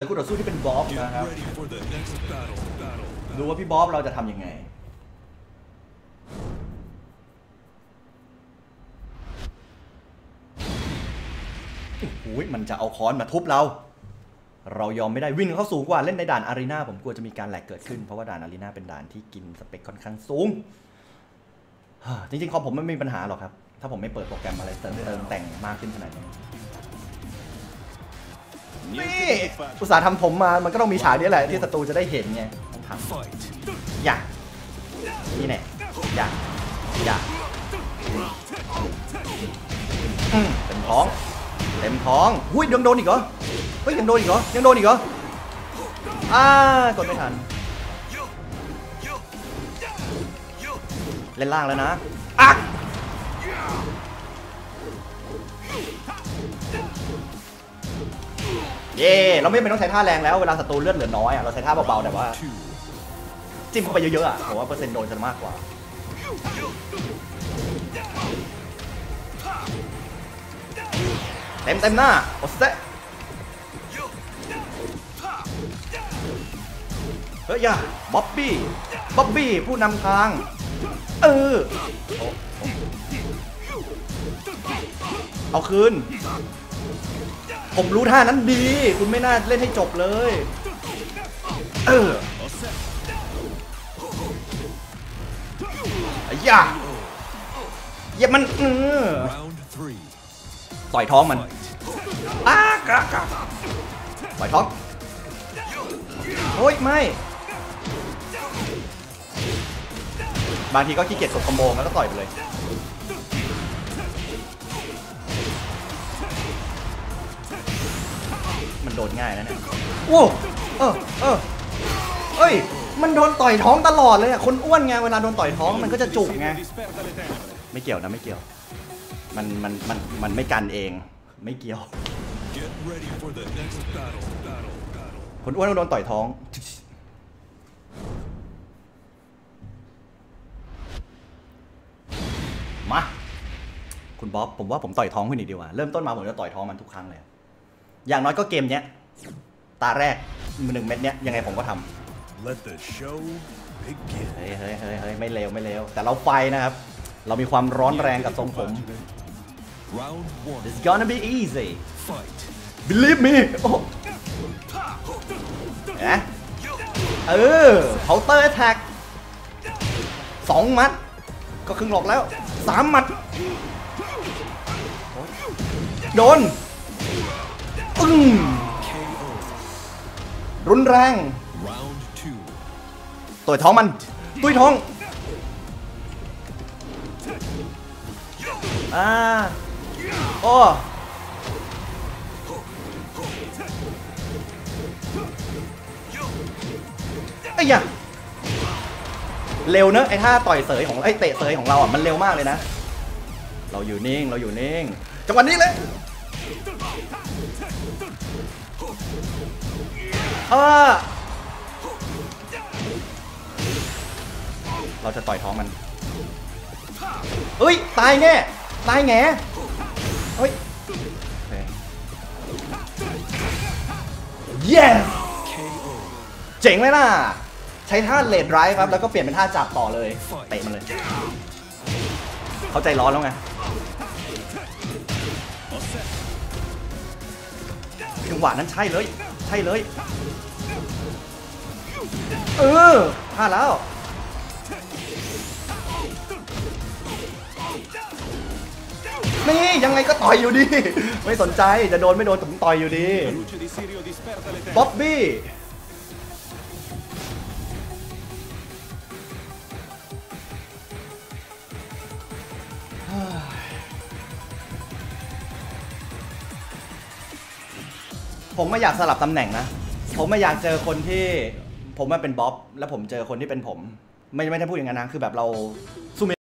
คู่ต่อสู้ที่เป็นบ๊อบ Get นะครับ ready for the next battle. Battle. ดูว่าพี่บ๊อบเราจะทำยังไง โอ้โหมันจะเอาค้อนมาทุบเรา เรายอมไม่ได้วิ่งเขาสูงกว่าเล่นในด่านอารีนาผมกลัวจะมีการแหลกเกิดขึ้น เพราะว่าด่านอารีนาเป็นด่านที่กินสเปคค่อนข้างสูงฮ่าจริงๆคอมผมไม่มีปัญหาหรอกครับ ถ้าผมไม่เปิดโปรแกรมอะไรเติมเติมแต่งมากขึ้นขนาดนี้ นี่อุตสาห์ทำผมมา มันก็ต้องมีฉากนี้แหละที่ศัตรูจะได้เห็นไงต้องทำอย่านี่แน่อย่าอย่าเต็มท้อง เต็มท้องหุ้ยยังโดนอีกเหรอเฮ้ยยังโดนอีกเหรอยังโดนอีกเหรออ่ากดไม่ทันเล่นล่างแล้วนะอะ เย่เราไม่เป็นต้องใช้ท่าแรงแล้วเวลาศัตรูเลือดเหลือน้อยอะเราใช้ท่าเบาๆแต่ว่า จิ้มเข้าไปเยอะๆอะผมว่าเปอร์เซ็นต์โดนจะมากกว่าเต็มเต็มหน้าโอเซเฮ้ยยาบ๊อบบี้บ๊อบบี้ผู้นำทาง เออเอาคืน ผมรู้ท่านั้นดี คุณไม่น่าเล่นให้จบเลย เออไอ้ยาเยียบมันเออต่อยท้องมันอ้ากะกะต่อยท้อง โอ้ย ไม่ บางทีก็ขี้เกียจกดคอมโบแล้วก็ต่อยไปเลย โดนง่ายนะเนี่ยโว้เออเออเอ้ย มันโดนต่อยท้องตลอดเลยอะคนอ้วนไงเวลาโดนต่อยท้องมันก็จะจุกไง ไม่เกี่ยวนะไม่เกี่ยว มันมันมันมันไม่กันเอง ไม่เกี่ยว คนอ้วนต้องโดนต่อยท้องมาคุณบ๊อบผมว่าผมต่อยท้องคุณอีกดีกว่า เริ่มต้นมาผมจะต่อยท้องมันทุกครั้งเลย อย่างน้อยก็เกมเนี้ย ตาแรกหนึ่งเม็ดเนี้ยยังไงผมก็ทำ Let the show begin. เฮ้ยเฮ้ยเฮ้ยเฮ้ยไม่เลวไม่เลวแต่เราไฟนะครับ เรามีความร้อนแรงกับทรงผม Round one. It's gonna be easy Fight. believe me โอ้เห็นะเออ counter attack สองมัด ก็ครึ่งหลอกแล้วสามมัดโอ๊ยโดน อึ้งรุนแรง ต่อยท้องมัน ตุ้ยท้อง อ่าโอ้ไอ้ยะเร็วเนอะไอ้ท่าต่อยเสยของไอ้เตะเสยของเราอะมันเร็วมากเลยนะ เราอยู่นิ่งเราอยู่นิ่งจังหวะนี้เลย เออเราจะต่อยท้องมันเฮ้ย ตายแน่ตายแง่เฮ้ยเค yes เจ๋งเลยนะใช้ท่าเลดไรฟ์ครับ แล้วก็เปลี่ยนเป็นท่าจับต่อเลย เตะมันเลย เขาใจร้อนแล้วไง งหวะนั้นใช่เลย ใช่เลย เออพลาดแล้วนี่ยังไงก็ต่อยอยู่ดี ไม่สนใจจะโดนไม่โดนผมต่อยอยู่ดีบ๊อบบี้ ผมไม่อยากสลับตำแหน่งนะ ผมไม่อยากเจอคนที่ผมมาเป็นบ๊อบ แล้วผมเจอคนที่เป็นผม ไม่ไม่ได้พูดอย่างนั้นนะ คือแบบเราสู้ไม่